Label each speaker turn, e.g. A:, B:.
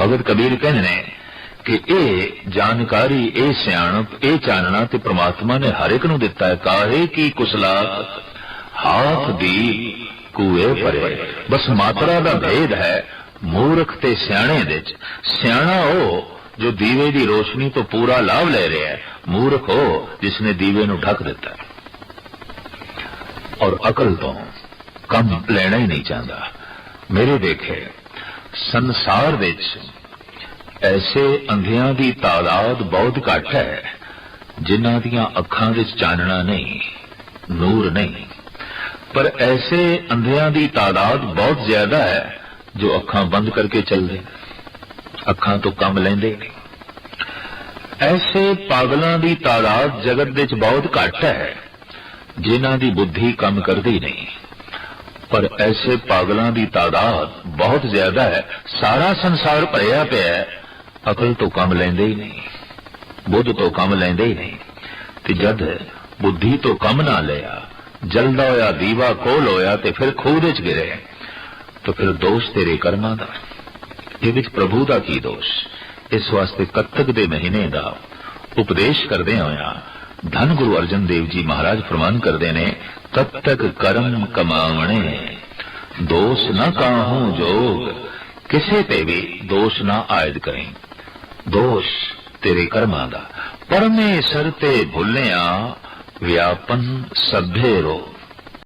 A: ਭਗਤ ਕਬੀਰ ਕਹਿੰਦੇ ਨੇ ਕਿ ਇਹ ਜਾਣਕਾਰੀ, ਇਹ ਸਿਆਣਪ, ਇਹ ਚਾਨਣਾ ਤੇ ਪ੍ਰਮਾਤਮਾ ਨੇ ਹਰ ਇੱਕ ਨੂੰ ਦਿੱਤਾ ਹੈ। ਕਾਹੇ ਕੀ ਕੁਸਲਾ ਹਾਥ ਦੀ ਕੂਏ ਭਰੇ। ਬਸ ਮਾਤਰਾ ਦਾ ਭੇਦ ਹੈ ਮੂਰਖ ਤੇ ਸਿਆਣੇ ਦੇ ਚ ਸਿਆਣਾ ਉਹ ਜੋ ਦੀਵੇ ਦੀ ਰੋਸ਼ਨੀ ਤੋਂ ਪੂਰਾ ਲਾਭ ਲੈ ਰਿਹਾ ਹੈ। ਮੂਰਖ ਉਹ ਜਿਸ ਨੇ ਦੀਵੇ ਨੂੰ ਢੱਕ ਦਿੱਤਾ ਔਰ ਅਕਲ ਤੋਂ ਕੰਮ ਲੈਣਾ ਹੀ ਨਹੀਂ ਚਾਹੁੰਦਾ। ਮੇਰੇ ਦੇਖੇ ਸੰਸਾਰ ਵਿੱਚ ਐਸੇ ਅੰਧਿਆਂ ਦੀ ਤਾਦਾਦ ਬਹੁਤ ਘੱਟ ਹੈ, ਜਿਨ੍ਹਾਂ ਦੀਆਂ ਅੱਖਾਂ ਵਿੱਚ ਚਾਨਣਾ ਨਹੀਂ, ਨੂਰ ਨਹੀਂ। ਪਰ ਐਸੇ ਅੰਧਿਆਂ ਦੀ ਤਾਦਾਦ ਬਹੁਤ ਜ਼ਿਆਦਾ ਹੈ, ਜੋ ਅੱਖਾਂ ਬੰਦ ਕਰਕੇ ਚੱਲਦੇ, ਅੱਖਾਂ ਤੋਂ ਕੰਮ ਲੈਂਦੇ। ਐਸੇ ਪਾਗਲਾਂ ਦੀ ਤਾਦਾਦ ਜਗਤ ਵਿੱਚ ਬਹੁਤ ਘੱਟ ਹੈ, ਜਿਨ੍ਹਾਂ ਦੀ ਬੁੱਧੀ ਕੰਮ ਕਰਦੀ ਨਹੀਂ। ਪਰ ਐਸੇ ਪਾਗਲਾਂ ਦੀ ਤਾਦਾਦ ਬਹੁਤ ਜ਼ਿਆਦਾ ਹੈ। ਸਾਰਾ ਸੰਸਾਰ ਭਰਿਆ ਪਿਆ ਹੈ। ਅਕਲ ਤੋਂ ਕੰਮ ਲੈਂਦੇ ਹੀ ਨਹੀਂ। ਬੁੱਧ ਤੋਂ ਕੰਮ ਲੈਂਦੇ ਹੀ ਨਹੀਂ। ਤੇ ਜਦ ਬੁੱਧੀ ਤੋਂ ਕੰਮ ਨਾ ਲਿਆ, ਜਲਦਾ ਹੋਇਆ ਦੀਵਾ ਕੋਲ ਹੋਇਆ ਤੇ ਫਿਰ ਖੂਹ ਵਿੱਚ ਗਿਰੇ। ਤਾਂ ਫਿਰ ਦੋਸ਼ ਤੇਰੇ ਕਰਮਾਂ ਦਾ। ਇਹ ਵਿੱਚ ਪ੍ਰਭੂ ਦਾ ਕੀ ਦੋਸ਼? ਇਸ ਵਾਸਤੇ ਕੱਤਕ ਦੇ ਮਹੀਨੇ ਦਾ ਉਪਦੇਸ਼ ਕਰਦੇ ਹੋਇਆ ਧੰਨ ਗੁਰੂ ਅਰਜਨ ਦੇਵ ਜੀ ਮਹਾਰਾਜ ਫਰਮਾਨ ਕਰਦੇ ਨੇ ਤਦ ਤੱਕ ਕਰਮ ਕਮਾਵਣੇ, ਦੋਸ਼ ਨਾ ਕਾਹੂ ਜੋਗ, ਕਿਸੇ ਤੇ ਵੀ ਦੋਸ਼ ਨਾ ਆਇਦ ਕਰੇ। ਦੋਸ਼ ਤੇਰੇ ਕਰਮਾਂ ਦਾ। ਪਰਮੇਸ਼ਰ ਤੇ ਭੁੱਲਿਆ ਵਿਆਪਨ ਸਭੇ ਰੋ